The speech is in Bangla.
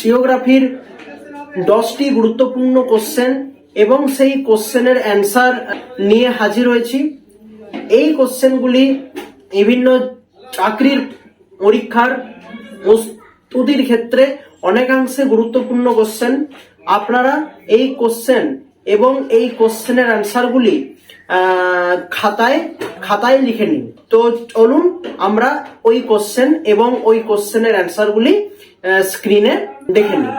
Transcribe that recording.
জিওগ্রাফির দশটি গুরুত্বপূর্ণ কোশ্চেন এবং সেই কোশ্চেনের অ্যান্সার নিয়ে হাজির হয়েছি। এই কোশ্চেনগুলি বিভিন্ন চাকরির পরীক্ষার প্রস্তুতির ক্ষেত্রে অনেকাংশে গুরুত্বপূর্ণ কোশ্চেন আপনারা এই কোশ্চেন এবং এই কোশ্চেনের অ্যান্সারগুলি খাতায় খাতায় লিখে নিন। তো চলুন, আমরা ওই কোশ্চেন এবং ওই কোশ্চেনের অ্যান্সারগুলি স্ক্রিনে দেখে নিই।